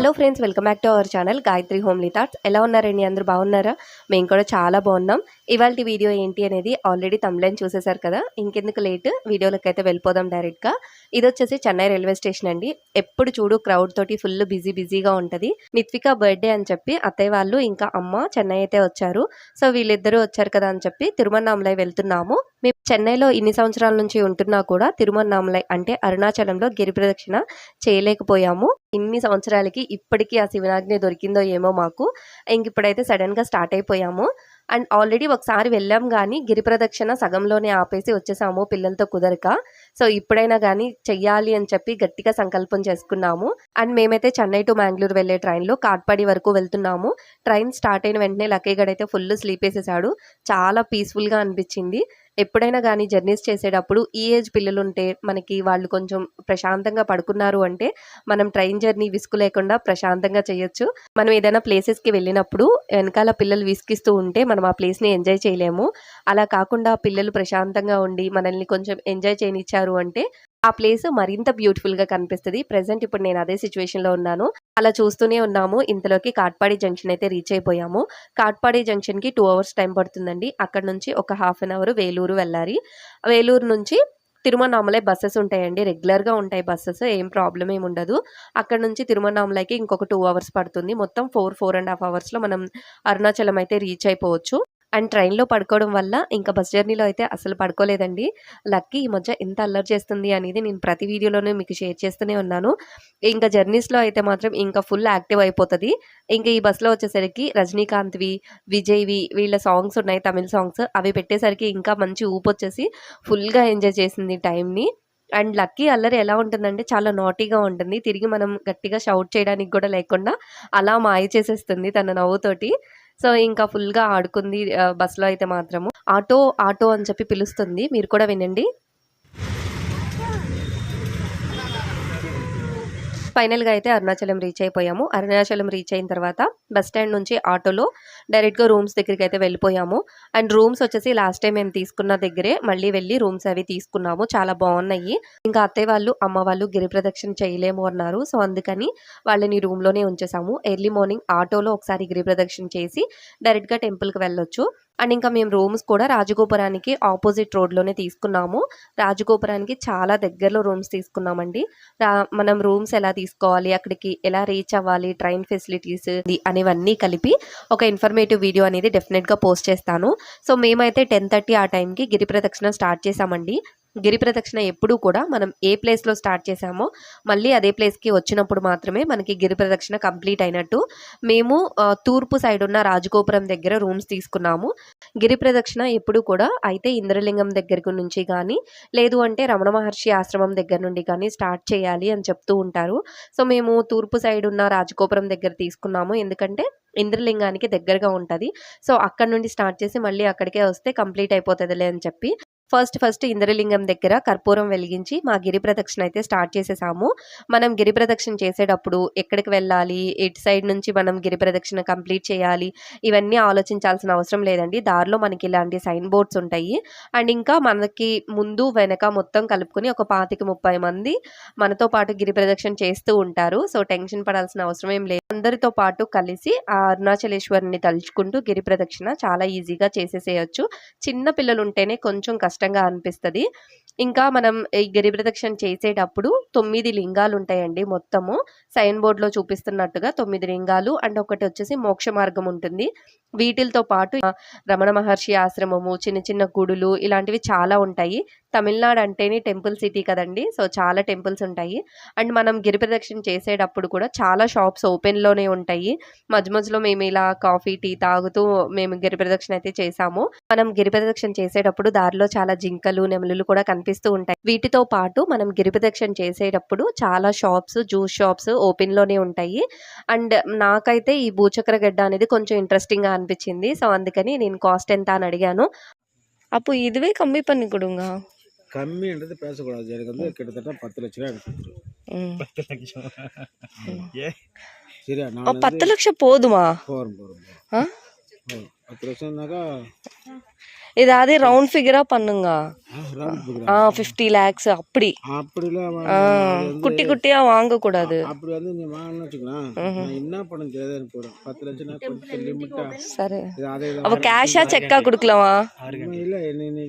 Hello friends welcome back to our channel Gayatri homely thoughts ఎలా ఉన్నారండి అందరూ బాగున్నారా? మేము కూడా చాలా బాగున్నాం. ఇవాళ వీడియో ఏంటి అనేది ఆల్రెడీ తమ్లైన్ చూసేశారు కదా? ఇంకెందుకు లేట్ వీడియోలోకి అయితే వెళ్ళిపోదాం డైరెక్ట్గా ఇది వచ్చేసి చెన్నై రైల్వే స్టేషన్ అండి. ఎప్పుడు చూడు క్రౌడ్ తోటి ఫుల్ బిజీ బిజీగా ఉంటుంది. నిత్విక బర్త్డే అని చెప్పి అత్తయ్య వాళ్ళు ఇంకా అమ్మ చెన్నై అయితే వచ్చారు. సో వీళ్ళిద్దరూ వచ్చారు కదా అని చెప్పి తిరుమన్నామలై వెళ్తున్నాము. మేము చెన్నైలో ఇన్ని సంవత్సరాల నుంచి ఉంటున్నా కూడా తిరుమన్నామలై అంటే అరుణాచలంలో గిరి ప్రదక్షిణ చేయలేకపోయాము. ఇన్ని సంవత్సరాలకి ఇప్పటికీ ఆ శివనాగ్ని దొరికిందో ఏమో మాకు. ఇంక ఇప్పుడైతే సడన్గా స్టార్ట్ అయిపోయాము. అండ్ ఆల్రెడీ ఒకసారి వెళ్ళాం కానీ గిరి ప్రదక్షిణ సగంలోనే ఆపేసి వచ్చేసాము పిల్లలతో కుదరక. సో ఇప్పుడైనా కానీ చెయ్యాలి అని చెప్పి గట్టిగా సంకల్పం చేసుకున్నాము. అండ్ మేమైతే చెన్నై టు మ్యాంగ్లూరు వెళ్ళే ట్రైన్లో కాట్పాడి వరకు వెళ్తున్నాము. ట్రైన్ స్టార్ట్ అయిన వెంటనే లక్కీగడ్ అయితే ఫుల్ స్లీప్ వేసేసాడు. చాలా పీస్ఫుల్గా అనిపించింది. ఎప్పుడైనా కానీ జర్నీస్ చేసేటప్పుడు ఈ ఏజ్ పిల్లలు ఉంటే మనకి వాళ్ళు కొంచెం ప్రశాంతంగా పడుకున్నారు అంటే మనం ట్రైన్ జర్నీ విసుగు లేకుండా ప్రశాంతంగా చేయొచ్చు. మనం ఏదైనా ప్లేసెస్కి వెళ్ళినప్పుడు వెనకాల పిల్లలు విసిగిస్తూ ఉంటే మనం ఆ ప్లేస్ని ఎంజాయ్ చేయలేము. అలా కాకుండా పిల్లలు ప్రశాంతంగా ఉండి మనల్ని కొంచెం ఎంజాయ్ చేయనిచ్చారు అంటే ఆ ప్లేస్ మరింత బ్యూటిఫుల్గా కనిపిస్తుంది. ప్రెసెంట్ ఇప్పుడు నేను అదే సిచ్యువేషన్లో ఉన్నాను. అలా చూస్తూనే ఉన్నాము. ఇంతలోకి కాట్పాడి జంక్షన్ అయితే రీచ్ అయిపోయాము. కాట్పాడి జంక్షన్కి టూ అవర్స్ టైం పడుతుందండి. అక్కడ నుంచి ఒక హాఫ్ అన్ అవర్ వేలూరు వెళ్ళాలి. వేలూరు నుంచి తిరుమనామలై బస్సెస్ ఉంటాయండి. రెగ్యులర్గా ఉంటాయి బస్సెస్. ఏం ప్రాబ్లం ఏమి ఉండదు. అక్కడ నుంచి తిరుమనామలైకి ఇంకొక టూ అవర్స్ పడుతుంది. మొత్తం ఫోర్ ఫోర్ అండ్ హాఫ్ అవర్స్లో మనం అరుణాచలం అయితే రీచ్ అయిపోవచ్చు. అండ్ ట్రైన్లో పడుకోవడం వల్ల ఇంకా బస్ జర్నీలో అయితే అసలు పడుకోలేదండి. లక్కీ ఈ మధ్య ఎంత అల్లరి చేస్తుంది అనేది నేను ప్రతి వీడియోలోనే మీకు షేర్ చేస్తూనే ఉన్నాను. ఇంకా జర్నీస్లో అయితే మాత్రం ఇంకా ఫుల్ యాక్టివ్ అయిపోతుంది. ఇంకా ఈ బస్సులో వచ్చేసరికి రజనీకాంత్వి విజయ్వి వీళ్ళ సాంగ్స్ ఉన్నాయి తమిళ సాంగ్స్ అవి పెట్టేసరికి ఇంకా మంచి ఊపు వచ్చేసి ఫుల్గా ఎంజాయ్ చేసింది టైంని అండ్ లక్కీ అల్లరి ఎలా ఉంటుందంటే చాలా నాటీగా ఉంటుంది. తిరిగి మనం గట్టిగా షౌట్ చేయడానికి కూడా లేకుండా అలా మాయ చేసేస్తుంది తన నవ్వుతోటి. సో ఇంకా ఫుల్గా ఆడుకుంది బస్సులో అయితే మాత్రము. ఆటో ఆటో అని చెప్పి పిలుస్తుంది. మీరు కూడా వినండి. ఫైనల్గా అయితే అరుణాచలం రీచ్ అయిపోయాము. అరుణాచలం రీచ్ అయిన తర్వాత బస్ స్టాండ్ నుంచి ఆటోలో డైరెక్ట్గా రూమ్స్ దగ్గరికి అయితే వెళ్ళిపోయాము. అండ్ రూమ్స్ వచ్చేసి లాస్ట్ టైం మేము తీసుకున్న దగ్గరే మళ్ళీ వెళ్ళి రూమ్స్ అవి తీసుకున్నాము. చాలా బాగున్నాయి. ఇంకా అత్తయ్య వాళ్ళు అమ్మ వాళ్ళు గిరి ప్రదక్షిణ చేయలేము అన్నారు. సో అందుకని వాళ్ళని రూమ్లోనే ఉంచేసాము. ఎర్లీ మార్నింగ్ ఆటోలో ఒకసారి గిరి ప్రదక్షిణ చేసి డైరెక్ట్గా టెంపుల్కి వెళ్ళొచ్చు. అండ్ ఇంకా మేము రూమ్స్ కూడా రాజగోపురానికి ఆపోజిట్ రోడ్లోనే తీసుకున్నాము. రాజగోపురానికి చాలా దగ్గరలో రూమ్స్ తీసుకున్నామండి. రా- మనం రూమ్స్ ఎలా తీసుకోవాలి అక్కడికి ఎలా రీచ్ అవ్వాలి ట్రైన్ ఫెసిలిటీస్ అనేవన్నీ కలిపి ఒక ఇన్ఫర్మేటివ్ వీడియో అనేది డెఫినెట్గా పోస్ట్ చేస్తాను. సో మేమైతే టెన్ థర్టీ ఆ టైంకి గిరి ప్రదక్షిణ స్టార్ట్ చేసామండి గిరి ప్రదక్షిణ ఎప్పుడూ కూడా మనం ఏ ప్లేస్లో స్టార్ట్ చేసామో మళ్ళీ అదే ప్లేస్కి వచ్చినప్పుడు మాత్రమే మనకి గిరి ప్రదక్షిణ కంప్లీట్ అయినట్టు. మేము తూర్పు సైడ్ ఉన్న రాజగోపురం దగ్గర రూమ్స్ తీసుకున్నాము. గిరి ప్రదక్షిణ ఎప్పుడు కూడా అయితే ఇంద్రలింగం దగ్గర నుంచి కానీ లేదు అంటే రమణ మహర్షి ఆశ్రమం దగ్గర నుండి కానీ స్టార్ట్ చేయాలి అని చెప్తూ ఉంటారు. సో మేము తూర్పు సైడ్ ఉన్న రాజగోపురం దగ్గర తీసుకున్నాము. ఎందుకంటే ఇంద్రలింగానికి దగ్గరగా ఉంటుంది. సో అక్కడ నుండి స్టార్ట్ చేసి మళ్ళీ అక్కడికే వస్తే కంప్లీట్ అయిపోతుందిలే అని చెప్పి ఫస్ట్ ఫస్ట్ ఇంద్రలింగం దగ్గర కర్పూరం వెలిగించి మా గిరి ప్రదక్షిణ అయితే స్టార్ట్ చేసేసాము. మనం గిరి ప్రదక్షిణ చేసేటప్పుడు ఎక్కడికి వెళ్ళాలి? ఎటు సైడ్ నుంచి మనం గిరి ప్రదక్షిణ కంప్లీట్ చేయాలి? ఇవన్నీ ఆలోచించాల్సిన అవసరం లేదండి. దారిలో మనకి ఇలాంటి సైన్ బోర్డ్స్ ఉంటాయి. అండ్ ఇంకా మనకి ముందు వెనక మొత్తం కలుపుకొని ఒక పాతిక ముప్పై మంది మనతో పాటు గిరి ప్రదక్షిణ చేస్తూ ఉంటారు. సో టెన్షన్ పడాల్సిన అవసరం ఏం లేదు. అందరితో పాటు కలిసి ఆ అరుణాచలేశ్వరిని తలుచుకుంటూ గిరి ప్రదక్షిణ చాలా ఈజీగా చేసేసేయచ్చు. చిన్న పిల్లలు ఉంటేనే కొంచెం కష్టంగా అనిపిస్తుంది. ఇంకా మనం ఈ గిరి ప్రదక్షిణ చేసేటప్పుడు తొమ్మిది లింగాలు ఉంటాయండి మొత్తము. సైన్ బోర్డులో చూపిస్తున్నట్టుగా తొమ్మిది లింగాలు అండ్ ఒకటి వచ్చేసి మోక్ష మార్గం ఉంటుంది. వీటితో పాటు రమణ మహర్షి ఆశ్రమము చిన్న చిన్న గుడులు ఇలాంటివి చాలా ఉంటాయి. తమిళనాడు అంటేనే టెంపుల్ సిటీ కదండి. సో చాలా టెంపుల్స్ ఉంటాయి. అండ్ మనం గిరి ప్రదక్షిణ చేసేటప్పుడు కూడా చాలా షాప్స్ ఓపెన్లోనే ఉంటాయి. మధ్య మధ్యలో మేము ఇలా కాఫీ టీ తాగుతూ మేము గిరి ప్రదక్షిణ అయితే చేసాము మనం గిరి ప్రదక్షిణ చేసేటప్పుడు దారిలో చాలా జింకలు నెమలులు కూడా కనిపిస్తూ ఉంటాయి. వీటితో పాటు మనం గిరి ప్రదక్షిణ చేసేటప్పుడు చాలా షాప్స్ జ్యూస్ షాప్స్ ఓపెన్లోనే ఉంటాయి. అండ్ నాకైతే ఈ భూచక్ర గడ్డ అనేది కొంచెం ఇంట్రెస్టింగ్గా అనిపించింది. సో అందుకని నేను కాస్ట్ ఎంత అని అడిగాను. అప్పు ఇదివే కమ్మి పని కొడుంగా? கம்மின்றது பேசக்கூடாது. எனக்கு வந்து கிட்டத்தட்ட பத்து லட்ச ரூபா எனக்கு பத்து லட்சம். ஏ. சரியா? நான் பத்து லட்சம் போதுமா? போகிறோம் போகிறோம் பத்து லட்சம்னாக்கா இதாவது ரவுண்ட் ஃபிகராக பண்ணுங்க. ஃபிஃப்டி லேக்ஸ் அப்படி அப்படிலாம் ஆ, குட்டி குட்டியா வாங்கக்கூடாது அப்படி வந்து நீ வாங்கன்னு வச்சுக்கலாம் நான் என்ன பண்ண தெரியாது எனக்கு போறேன் பத்து லட்சம் நான் கொஞ்சம் லிமிட்டா சரி இது அதே அப்போ கேஷா செக்கா கொடுக்கலாமா இல்ல நீ நீ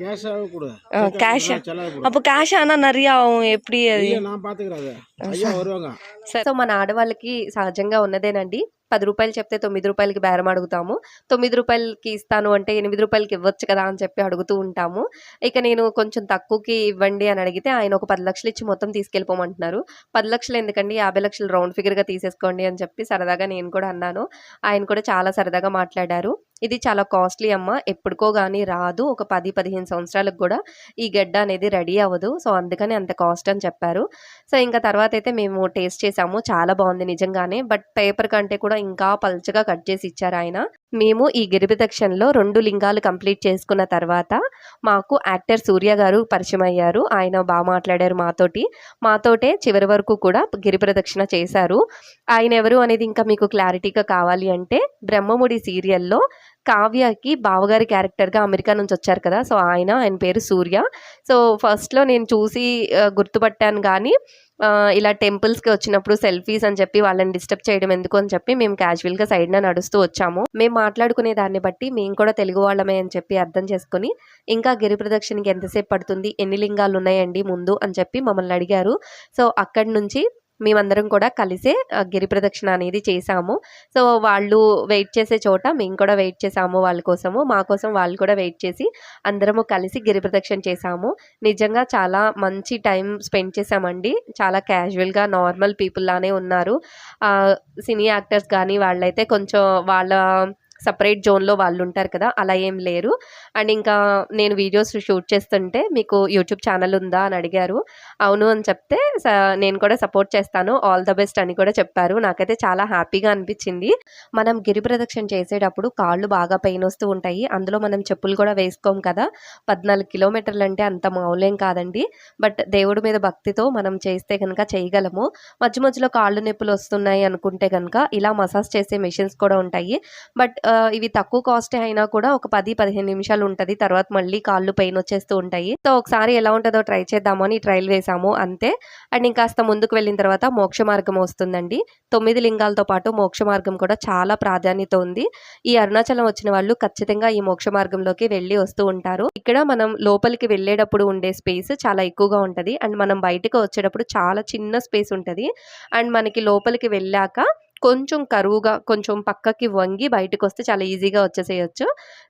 கேஷாவே கொடு கேஷ் செலவு கொடு அப்போ கேஷ் ஆனா நிறைய ஆகும் எப்படி அது இல்ல, நான் பாத்துக்கிறேன் அதை ஐயா வருவாங்க సో మన ఆడవాళ్ళకి సహజంగా ఉన్నదేనండి పది రూపాయలు చెప్తే తొమ్మిది రూపాయలకి బేరం అడుగుతాము తొమ్మిది రూపాయలకి ఇస్తాను అంటే ఎనిమిది రూపాయలకి ఇవ్వచ్చు కదా అని చెప్పి అడుగుతూ ఉంటాము ఇక నేను కొంచెం తక్కువకి ఇవ్వండి అని అడిగితే ఆయన ఒక పది లక్షలు ఇచ్చి మొత్తం తీసుకెళ్ళిపోమంటున్నారు. పది లక్షలు ఎందుకండి? యాభై లక్షలు రౌండ్ ఫిగర్గా తీసేసుకోండి అని చెప్పి సరదాగా నేను కూడా అన్నాను. ఆయన కూడా చాలా సరదాగా మాట్లాడారు. ఇది చాలా కాస్ట్లీ అమ్మ. ఎప్పటికో కానీ రాదు. ఒక పది పదిహేను సంవత్సరాలకు కూడా ఈ గడ్డ అనేది రెడీ అవ్వదు. సో అందుకని అంత కాస్ట్ అని చెప్పారు. సో ఇంకా తర్వాత అయితే మేము టేస్ట్ చేసాము. చాలా బాగుంది నిజంగానే. బట్ పేపర్ కంటే కూడా ఇంకా పల్చగా కట్ చేసి ఇచ్చారు ఆయన. మేము ఈ గిరి రెండు లింగాలు కంప్లీట్ చేసుకున్న తర్వాత మాకు యాక్టర్ సూర్య గారు పరిచయం అయ్యారు. ఆయన బాగా మాట్లాడారు మాతోటి. మాతోటే చివరి వరకు కూడా గిరి ప్రదక్షిణ చేశారు. ఆయన ఎవరు అనేది ఇంకా మీకు క్లారిటీగా కావాలి అంటే బ్రహ్మముడి సీరియల్లో కావ్యకి బావగారి క్యారెక్టర్గా అమెరికా నుంచి వచ్చారు కదా సో ఆయన ఆయన పేరు సూర్య. సో ఫస్ట్లో నేను చూసి గుర్తుపట్టాను కానీ ఇలా టెంపుల్స్కి వచ్చినప్పుడు సెల్ఫీస్ అని చెప్పి వాళ్ళని డిస్టర్బ్ చేయడం ఎందుకు అని చెప్పి మేము క్యాజువల్గా సైడ్న నడుస్తూ వచ్చాము. మేము మాట్లాడుకునే దాన్ని బట్టి మేము కూడా తెలుగు వాళ్ళమే అని చెప్పి అర్థం చేసుకొని ఇంకా గిరి ప్రదక్షిణకి ఎంతసేపు పడుతుంది? ఎన్ని లింగాలు ఉన్నాయండి ముందు? అని చెప్పి మమ్మల్ని అడిగారు. సో అక్కడి నుంచి మేమందరం కూడా కలిసే గిరి ప్రదక్షిణ అనేది చేసాము. సో వాళ్ళు వెయిట్ చేసే చోట మేము కూడా వెయిట్ చేసాము వాళ్ళ కోసము మా కోసం వాళ్ళు కూడా వెయిట్ చేసి అందరము కలిసి గిరి ప్రదక్షిణ చేసాము. నిజంగా చాలా మంచి టైం స్పెండ్ చేసామండి. చాలా క్యాజువల్గా నార్మల్ పీపుల్ లానే ఉన్నారు. సినీ యాక్టర్స్ కానీ వాళ్ళైతే కొంచెం వాళ్ళ సపరేట్ జోన్లో వాళ్ళు ఉంటారు కదా అలా ఏం లేరు. అండ్ ఇంకా నేను వీడియోస్ షూట్ చేస్తుంటే మీకు యూట్యూబ్ ఛానల్ ఉందా అని అడిగారు. అవును అని చెప్తే స- నేను కూడా సపోర్ట్ చేస్తాను ఆల్ ద బెస్ట్ అని కూడా చెప్పారు. నాకైతే చాలా హ్యాపీగా అనిపించింది. మనం గిరి ప్రదక్షిణ చేసేటప్పుడు కాళ్ళు బాగా పెయిన్ వస్తూ ఉంటాయి. అందులో మనం చెప్పులు కూడా వేసుకోం కదా. పద్నాలుగు కిలోమీటర్లు అంటే అంత మామూలేం కాదండి. బట్ దేవుడి మీద భక్తితో మనం చేస్తే కనుక చేయగలము. మధ్య మధ్యలో కాళ్ళు నొప్పులు వస్తున్నాయి అనుకుంటే కనుక ఇలా మసాజ్ చేసే మెషిన్స్ కూడా ఉంటాయి. బట్ ఇవి తక్కువ కాస్ట్ అయినా కూడా ఒక పది పదిహేను నిమిషాలు ఉంటుంది. తర్వాత మళ్ళీ కాళ్ళు పెయిన్ వచ్చేస్తూ ఉంటాయి. సో ఒకసారి ఎలా ఉంటుందో ట్రై చేద్దామని ట్రైల్ వేసాము అంతే. అండ్ ఇంకాస్త ముందుకు వెళ్ళిన తర్వాత మోక్ష మార్గం వస్తుందండి. తొమ్మిది లింగాలతో పాటు మోక్ష మార్గం కూడా చాలా ప్రాధాన్యత ఉంది. ఈ అరుణాచలం వచ్చిన వాళ్ళు ఖచ్చితంగా ఈ మోక్ష మార్గంలోకి వెళ్ళి వస్తూ ఉంటారు. ఇక్కడ మనం లోపలికి వెళ్ళేటప్పుడు ఉండే స్పేస్ చాలా ఎక్కువగా ఉంటది. అండ్ మనం బయటకు వచ్చేటప్పుడు చాలా చిన్న స్పేస్ ఉంటది. అండ్ మనకి లోపలికి వెళ్ళాక కొంచెం కరువుగా కొంచెం పక్కకి వంగి బయటకు వస్తే చాలా ఈజీగా వచ్చేసేయచ్చు.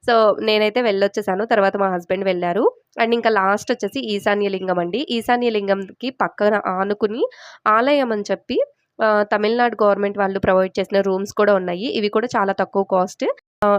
సో నేనైతే వెళ్ళొచ్చేసాను. తర్వాత మా హస్బెండ్ వెళ్ళారు. అండ్ ఇంకా లాస్ట్ వచ్చేసి ఈశాన్య లింగం అండి. ఈశాన్య లింగంకి పక్కన ఆనుకుని ఆలయం అని చెప్పి తమిళనాడు గవర్నమెంట్ వాళ్ళు ప్రొవైడ్ చేసిన రూమ్స్ కూడా ఉన్నాయి. ఇవి కూడా చాలా తక్కువ కాస్ట్.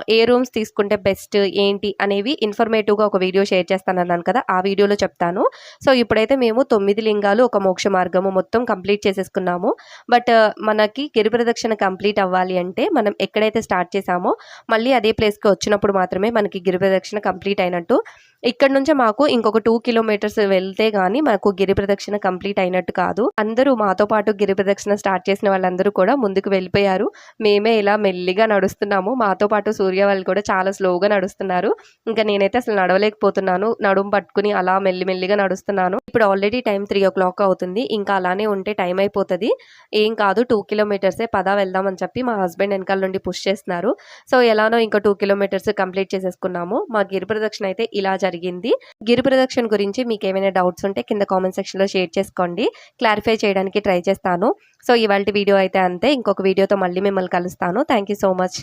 ఏ రూమ్స్ తీసుకుంటే బెస్ట్ ఏంటి అనేవి ఇన్ఫర్మేటివ్గా ఒక వీడియో షేర్ చేస్తానన్నాను కదా ఆ వీడియోలో చెప్తాను. సో ఇప్పుడైతే మేము తొమ్మిది లింగాలు ఒక మోక్ష మార్గము మొత్తం కంప్లీట్ చేసేసుకున్నాము. బట్ మనకి గిరి ప్రదక్షిణ కంప్లీట్ అవ్వాలి అంటే మనం ఎక్కడైతే స్టార్ట్ చేసామో మళ్ళీ అదే ప్లేస్కి వచ్చినప్పుడు మాత్రమే మనకి గిరి ప్రదక్షిణ కంప్లీట్ అయినట్టు. ఇక్కడ నుంచి మాకు ఇంకొక టూ కిలోమీటర్స్ వెళ్తే గానీ మాకు గిరి ప్రదక్షిణ కంప్లీట్ అయినట్టు కాదు. అందరూ మాతో పాటు గిరి ప్రదక్షిణ స్టార్ట్ చేసిన వాళ్ళందరూ కూడా ముందుకు వెళ్ళిపోయారు. మేమే ఇలా మెల్లిగా నడుస్తున్నాము. మాతో పాటు సూర్య వాళ్ళు కూడా చాలా స్లోగా నడుస్తున్నారు. ఇంకా నేనైతే అసలు నడవలేకపోతున్నాను. నడుము పట్టుకుని అలా మెల్లిమెల్లిగా నడుస్తున్నాను. ఇప్పుడు already time three o'clock అవుతుంది. ఇంకా అలానే ఉంటే టైం అయిపోతుంది. ఏం కాదు టూ కిలోమీటర్సే పదా వెళ్దామని చెప్పి మా హస్బెండ్ వెనకాల నుండి పుష్ చేస్తున్నారు. సో ఎలానో ఇంకా టూ కిలోమీటర్స్ కంప్లీట్ చేసేసుకున్నాము. మా గిరి ప్రదక్షిణ అయితే ఇలా జరిగింది. గిరి ప్రదక్షిణ గురించి మీకు ఏమైనా డౌట్స్ ఉంటే కింద కామెంట్ సెక్షన్లో షేర్ చేసుకోండి. క్లారిఫై చేయడానికి ట్రై చేస్తాను. సో ఇవాళ వీడియో అయితే అంతే. ఇంకొక వీడియోతో మళ్ళీ మిమ్మల్ని కలుస్తాను. Thank you so much.